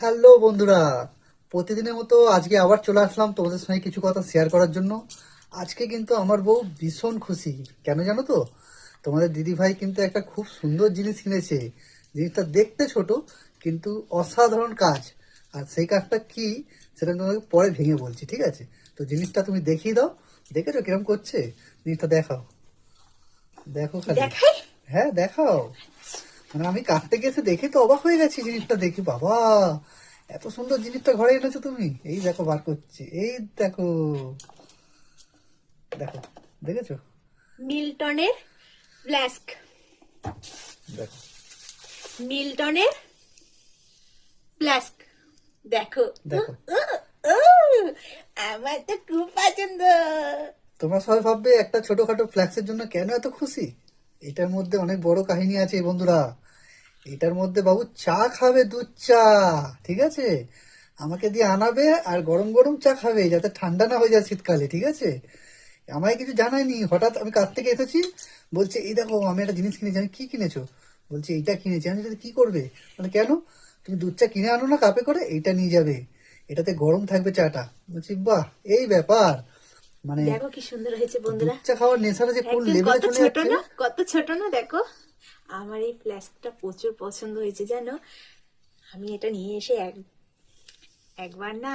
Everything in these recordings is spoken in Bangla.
হ্যালো বন্ধুরা প্রতিদিনের মতো আজকে আবার চলে আসলাম তোমাদের সঙ্গে কিছু কথা শেয়ার করার জন্য। আজকে কিন্তু আমার বউ ভীষণ খুশি কেন জানো তো? তোমাদের দিদি ভাই কিন্তু একটা খুব সুন্দর জিনিস কিনেছে জিনিসটা দেখতে ছোট কিন্তু অসাধারণ কাজ। আর সেই কাজটা কি সেটা তোমাকে পরে ভেঙে বলছি ঠিক আছে? তো জিনিসটা তুমি দেখিয়ে দাও দেখেছ কিরম করছে? জিনিসটা দেখাও। দেখো খালি। হ্যাঁ দেখাও। মানে আমি কাঁদতে এসে দেখে তো অবাক হয়ে গেছি জিনিসটা দেখি। বাবা এত সুন্দর জিনিসটা ঘরে এনেছো তুমি। এই দেখো বার করছি। এই দেখো। দেখো দেখেছ? মিল্টনের ফ্লাস্ক। দেখো। মিল্টনের ফ্ল্যাস্ক দেখো। দেখো। আমার তো খুব পছন্দ। তোমরা সবাই ভাববে একটা ছোটখাটো ফ্ল্যাক্সের জন্য কেন এত খুশি? এটার মধ্যে অনেক বড় কাহিনী আছে বন্ধুরা। এটার মধ্যে বাবু চা খাবে দুধ চা, ঠিক আছে? আমাকে দিয়ে আনাবে আর গরম গরম চা খাবে যাতে ঠান্ডা না হয়ে যায় শীতকালে, ঠিক আছে? আমায় কিছু জানায়নি। হঠাৎ আমি কাছ থেকে এসেছি, বলছে, এই দেখো, আমি একটা জিনিস কিনেছি, আমি কি কিনেছো? বলছে, এইটা কিনেছি। আমি কি করবে? মানে কেন? তুমি দুধ চা কিনে আনো না, কাপে করে, এইটা নিয়ে যাবে। এটাতে গরম থাকবে চাটা। বলছি, বাহ, এই ব্যাপার। মানে দেখো কি সুন্দর হয়েছে বন্ধুরা। চা খাওয়ার নেশাটা যে কোন লেভেলে চলে ছোট যাচ্ছে। না কত ছোট না দেখো। আমার এই ফ্লাস্কটা প্রচুর পছন্দ হয়েছে জানো? আমি এটা নিয়ে এসে এক একবার না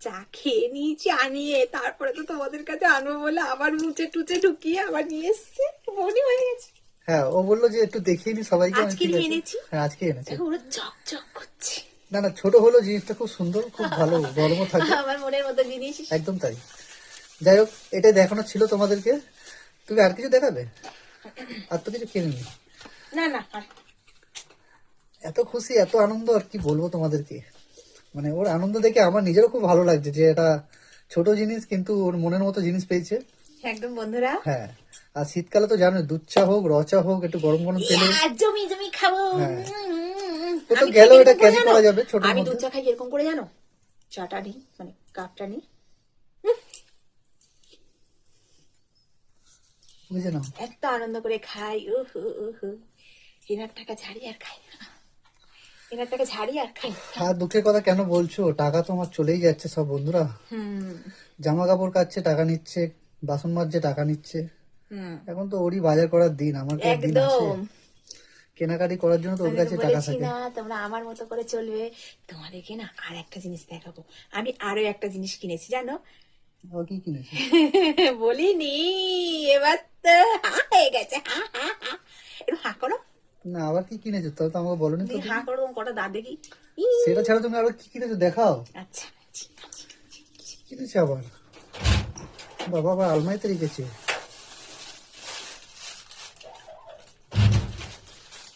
চা খেয়ে নিয়েছি আনিয়ে তারপরে তো তোমাদের কাছে আনব বলে আবার মুচে টুচে ঢুকিয়ে আবার নিয়ে এসছে। মনে হয়ে গেছে। হ্যাঁ ও বলল যে একটু দেখিয়ে নি সবাইকে। আজকে আছে। এনেছি? হ্যাঁ আজকে এনেছি। পুরো চকচক করছে। না না ছোট হলো জিনিসটা খুব সুন্দর খুব ভালো গরমও থাকে। আমার মনের মতো জিনিস। একদম তাই। যাই হোক এটা দেখানো ছিল তোমাদেরকে। তুমি আর কিছু দেখাবে আর তো কিছু কিনিনি না না এত খুশি এত আনন্দ আর কি বলব তোমাদেরকে? মানে ওর আনন্দ দেখে আমার নিজেরও খুব ভালো লাগছে যে এটা ছোট জিনিস কিন্তু ওর মনের মতো জিনিস পেয়েছে। একদম বন্ধুরা। হ্যাঁ আর শীতকালে তো জানো দুধ চা হোক র চা হোক একটু গরম গরম তেলে। জমি জমি খাব। হ্যাঁ। তো আমি এটা কীরকম করে যাবে ছোটোর আমি। দুধ চা খাই এরকম করে জানো? চাটা নিই মানে কাপটা নিই। বুঝে নাও এত আনন্দ করে খাই উহ এনার টাকা ঝাড়ি আর খাই এনার টাকা ঝাড়ি আর খাই আর দুঃখের কথা কেন বলছো? টাকা তো আমার চলেই যাচ্ছে সব বন্ধুরা। জামা কাপড় কাচ্ছে টাকা নিচ্ছে বাসন মাজছে টাকা নিচ্ছে। এখন তো ওরই বাজার করার দিন আমার দিন আছে। কেনাকাটি করার জন্য তো ওর কাছে টাকা থাকে। না তোমরা আমার মতো করে চলবে। তোমাদেরকে না আর একটা জিনিস দেখাবো। আমি আরও একটা জিনিস কিনেছি জানো? ও কি কিনেছে? বলিনি। এবার তো হা হয়ে গেছে হা হা হা। একটু হা করো। না আবার কি কিনেছো? তাহলে তো আমাকে তুমি হা করো কটা দাঁত দেখি। সেটা ছাড়া তুমি আবার কি কিনেছো? দেখাও। আচ্ছা। কিনেছে আবার? বাবা আবার আলমারিতে রেখেছে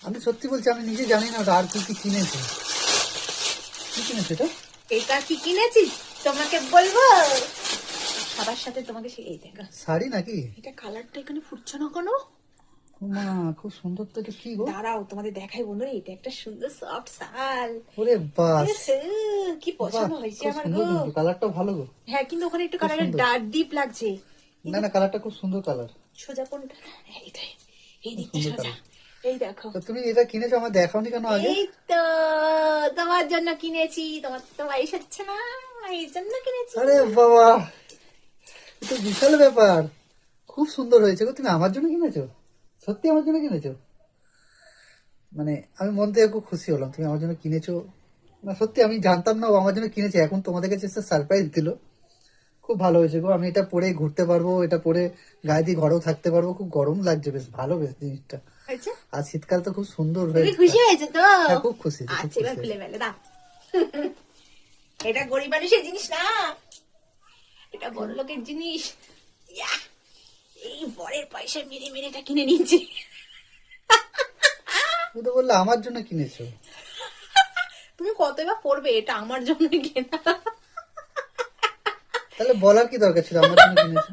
আমি সত্যি বলছি আমি নিজে জানি না ওটা আর কি কি কিনেছে। কি কিনেছে এটা? এটা কি কিনেছি তোমাকে বলব। সবার সাথে তোমাকে এই দেখো। শাড়ি নাকি? এটা কালারটা এখানে ফুটছে না কেন? মা খুব সুন্দর তো কি গো? দাঁড়াও তোমাদের দেখাই বন্ধুরা এটা একটা সুন্দর সফট শাল। ওরে বাস। কি পছন্দ হয়েছে আমার গো। কালারটা ভালো গো। হ্যাঁ কিন্তু ওখানে একটু কালারের ডার্ক ডিপ লাগছে। না না কালারটা খুব সুন্দর কালার সোজা কোনটা? এইটাই এই দিকটা সোজা। এই দেখো। তুমি এটা কিনেছো আমার দেখাওনি কেন আগে? এই তো তোমার জন্য কিনেছি। তোমার তো বয়স হচ্ছে না এই জন্য কিনেছি। আরে বাবা! তো বিশাল ব্যাপার। খুব সুন্দর হয়েছে গো তুমি আমার জন্য কিনেছো? সত্যি আমার জন্য কিনেছো? মানে আমি মন থেকে খুব খুশি হলাম তুমি আমার জন্য কিনেছো। না সত্যি আমি জানতাম না ও আমার জন্য কিনেছে এখন তোমাদের কাছে এসে সারপ্রাইজ দিল। খুব ভালো হয়েছে গো আমি এটা পরে ঘুরতে পারব এটা পরে গায়ে দিয়ে ঘরেও থাকতে পারব খুব গরম লাগছে বেশ ভালো বেশ জিনিসটা। আর শীতকাল তো খুব সুন্দর হয়েছে। খুশি হয়েছে তো? হ্যাঁ, খুব খুশি, আচ্ছা এবার খুলে ফেলে দাও। এটা গরিব মানুষের জিনিস না। এটা বড় লোকের জিনিস। ইয়া! এই বরের পয়সা মেরে মেরে এটা কিনে নিয়েছি। তুমি তো বললে আমার জন্য কিনেছো? তুমি কত এবার পড়বে এটা আমার জন্য কেনা। তাহলে বলার কি দরকার ছিল? আমার জন্য কিনেছো?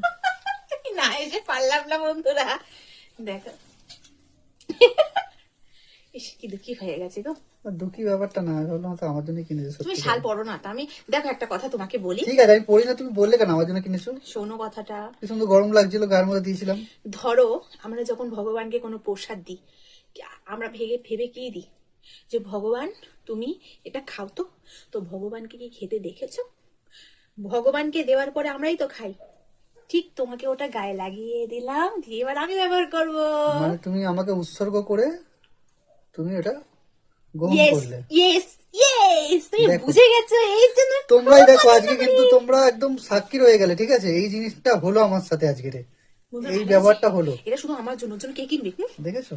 না এসে পারলাম না বন্ধুরা। দেখো। ইস, কি দুঃখী হয়ে গেছে গো দুঃখী ব্যাপারটা না ভাবলাম আমার জন্য কিনেছো তুমি শাল না তা আমি দেখো একটা কথা তোমাকে বলি। ঠিক আছে আমি পড়ি না তুমি বললে কেন আমার জন্য কিনেছো? শোনো কথাটা। কি সুন্দর গরম লাগছিল গায়ের মধ্যে দিয়েছিলাম। ধরো আমরা যখন ভগবানকে কোনো প্রসাদ দিই আমরা ভেবে ভেবে কি দিই? যে ভগবান তুমি এটা খাও তো। তো ভগবানকে কি খেতে দেখেছ? ভগবানকে দেওয়ার পরে আমরাই তো খাই। ঠিক তোমাকে ওটা গায়ে লাগিয়ে দিলাম দিয়ে এবার আমি ব্যবহার করব। মানে তুমি আমাকে উৎসর্গ করে তুমি এটা গ্রহণ করলে। ইয়েস ইয়েস তুমি বুঝে গেছো এই জন্য তোমরাই দেখো আজকে কিন্তু তোমরা একদম সাক্ষী রয়ে গেলে ঠিক আছে? এই জিনিসটা হলো আমার সাথে আজকের বন্ধুরা, এই ভালো হলো। এটা শুধু আমার জন্য জন্য কে কিনবে দেখেছ?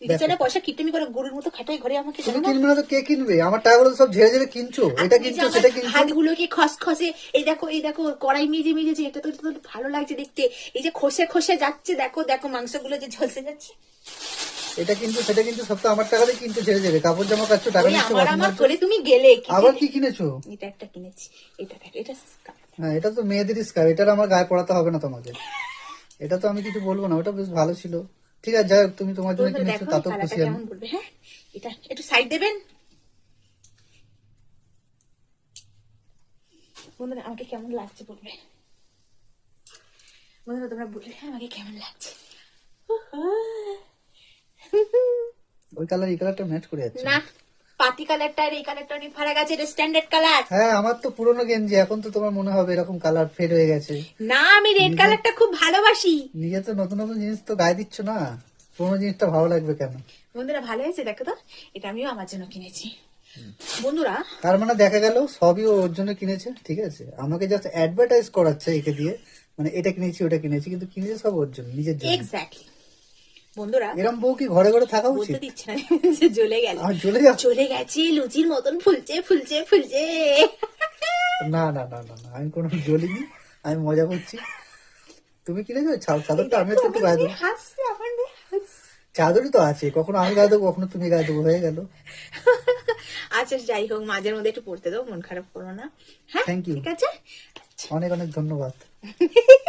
দিদি পয়সা কিটমি করে গরুর মতো খাটাই ঘরে আমাকে তুমি কিনবে না তো কে কিনবে? আমার টাকাগুলো সব ঝেড়ে ঝেড়ে কিনছো এটা কিনছো সেটা কিনছো? হাতগুলোকে খসখসে এই দেখো এই দেখো কড়াই মেজে মেজেছে এটা তো ভালো লাগছে দেখতে। এই যে খসে খসে যাচ্ছে দেখো দেখো মাংসগুলো যে ঝলসে যাচ্ছে। এটা কিন্তু সেটা কিন্তু সব তো আমার টাকাতে কিনতে ঝেড়ে ঝেড়ে কাপড় জামা কাচ্ছো টাকা নিচ্ছো আমার আমার করে তুমি গেলে আবার কি কিনেছো? এটা একটা কিনেছি। এটা দেখ এটা। হ্যাঁ এটা তো মেয়েদের স্কার এটার আমার গায়ে পড়াতে হবে না তোমাকে। এটা তো আমি কিছু বলব না ওটা বেশ ভালো ছিল। ঠিক আছে যাই তুমি তোমার জন্য কিনেছো তাতেও খুশি আমি। হ্যাঁ? এটা একটু সাইড দেবেন? বন্ধুরা আমাকে কেমন লাগছে বলবে বন্ধুরা তোমরা বলবে হ্যাঁ আমাকে কেমন লাগছে। ওই কালার এই কালারটা ম্যাচ করে যাচ্ছে। না পাতি কালারটা আর এই কালারটা অনেক ফারাক আছে এটা স্ট্যান্ডার্ড কালার হ্যাঁ আমার তো পুরোনো গেঞ্জি এখন তো তোমার মনে হবে এরকম কালার ফেড হয়ে গেছে। না আমি রেড কালারটা খুব ভালোবাসি। নিজে তো নতুন নতুন জিনিস তো গায়ে দিচ্ছ না। পুরোনো জিনিসটা ভালো লাগবে কেন? বন্ধুরা ভালো হয়েছে দেখো তো। এটা আমিও আমার জন্য কিনেছি। বন্ধুরা তার মানে দেখা গেল সবই ওর জন্য কিনেছে ঠিক আছে? আমাকে জাস্ট অ্যাডভার্টাইজ করাচ্ছে একে দিয়ে। মানে এটা কিনেছি ওটা কিনেছি কিন্তু কিনেছে সব ওর জন্য নিজের জন্য। এক্স্যাক্টলি বন্ধুরা এরম বউ কি ঘরে ঘরে থাকা উচিত? বলতে দিচ্ছে না যে জ্বলে গেল। আর চলে যাও চলে গেছে লুচির মতন ফুলছে ফুলছে ফুলছে। না না না না আমি কোনো জ্বলিনি আমি মজা করছি। তুমি কিনেছো ছাদ- চাদরটা আমি একটু গায়ে দেবো। চাদরই তো আছে কখনো আমি গায়ে দেবো কখনো তুমি গায়ে দেবো হয়ে গেল। আচ্ছা যাই হোক মাঝের মধ্যে একটু পড়তে দাও মন খারাপ করো না। হ্যাঁ you. ঠিক আছে? অনেক অনেক ধন্যবাদ। কি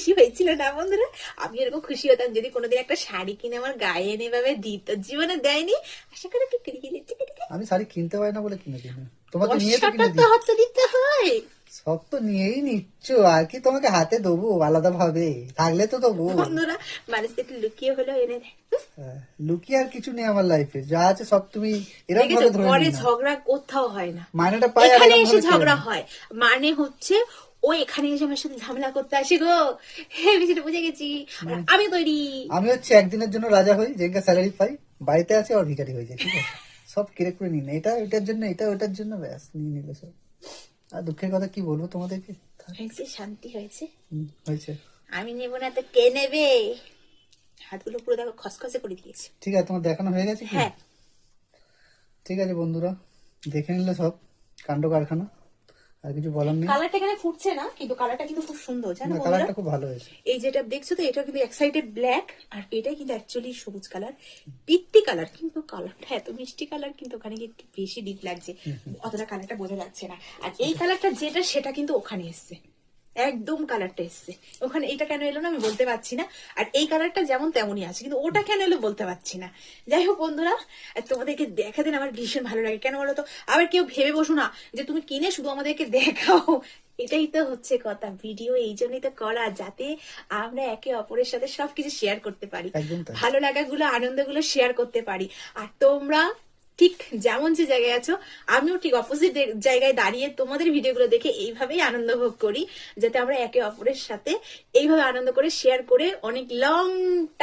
খুশি হয়েছিল না বন্ধুরা? আমি এরকম খুশি হতাম যদি কোনোদিন একটা শাড়ি কিনে আমার গায়ে এনে ভাবে দিত। জীবনে দেয়নি। আশা করে কি করে দিচ্ছে আমি শাড়ি কিনতে পারি না বলে কিনে দিই তোমাকে নিয়ে তো কিনে দিই। হচ্ছে দিতে হয়। সব তো নিয়েই নিচ্ছ। আর কি তোমাকে হাতে দেবো? আলাদা ভাবে থাকলে তো দেবো। বন্ধুরা মানুষ একটু লুকিয়ে হলেও এনে দেয়। হ্যাঁ, লুকিয়ে আর কিছু নেই আমার লাইফে যা আছে সব তুমি এরকম ভাবে ধরে ঝগড়া কোথাও হয় না। মাইনেটা পাই আর এখানে এসে ঝগড়া হয়। মানে হচ্ছে ও এখানে এসে আমার সাথে ঝামেলা করতে আসে গো হ্যাঁ আমি সেটা বুঝে গেছি আর আমি তৈরি আমি হচ্ছে একদিনের জন্য রাজা হই যেখানে স্যালারি পাই বাড়িতে আছে আর ভিখারি হয়ে যায় ঠিক আছে সব কেড়ে করে নিন এটা ওইটার জন্য এটা ওইটার জন্য ব্যাস নিয়ে নিলে সব আর দুঃখের কথা কি বলব তোমাদেরকে হয়েছে শান্তি হয়েছে হয়েছে আমি নেব না তো কে নেবে হাতগুলো পুরো দেখো খসখসে করে দিয়েছে ঠিক আছে তোমার দেখানো হয়ে গেছে কি হ্যাঁ ঠিক আছে বন্ধুরা দেখে নিলে সব কাণ্ড কারখানা আর কিছু বলার নেই? কালারটা এখানে ফুটছে না কিন্তু কালারটা কিন্তু খুব সুন্দর জানো কালারটা খুব ভালো হয়েছে। এই যেটা দেখছ তো এটা কিন্তু এক সাইডে ব্ল্যাক আর এটা কিন্তু অ্যাকচুয়ালি সবুজ কালার পিত্তি কালার কিন্তু কালারটা এত মিষ্টি কালার কিন্তু ওখানে গিয়ে একটু বেশি ডিপ লাগছে। অতটা কালারটা বোঝা যাচ্ছে না। আর এই কালারটা যেটা সেটা কিন্তু ওখানে এসছে। একদম কালারটা এসছে। ওখানে এটা কেন এলো না আমি বলতে পারছি না। আর এই কালারটা যেমন তেমনই আছে কিন্তু ওটা কেন এলো বলতে পারছি না। যাই হোক বন্ধুরা তোমাদেরকে দেখা দিন আমার ভীষণ ভালো লাগে। কেন বলো তো আবার কেউ ভেবে বসো না যে তুমি কিনে শুধু আমাদেরকে দেখাও। এটাই তো হচ্ছে কথা। ভিডিও এই জন্যই তো করা যাতে আমরা একে অপরের সাথে সবকিছু শেয়ার করতে পারি। ভালো লাগাগুলো আনন্দগুলো শেয়ার করতে পারি। আর তোমরা ঠিক যেমন যে জায়গায় আছো, আমিও ঠিক অপোজিট জায়গায় দাঁড়িয়ে তোমাদের ভিডিওগুলো দেখে এইভাবেই আনন্দ ভোগ করি, যাতে আমরা একে অপরের সাথে এইভাবে আনন্দ করে শেয়ার করে অনেক লং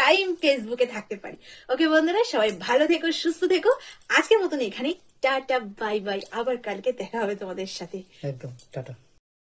টাইম ফেসবুকে থাকতে পারি। ওকে বন্ধুরা, সবাই ভালো থেকো, সুস্থ থেকো। আজকের মতন এখানে টাটা বাই বাই আবার কালকে দেখা হবে তোমাদের সাথে। একদম, টাটা।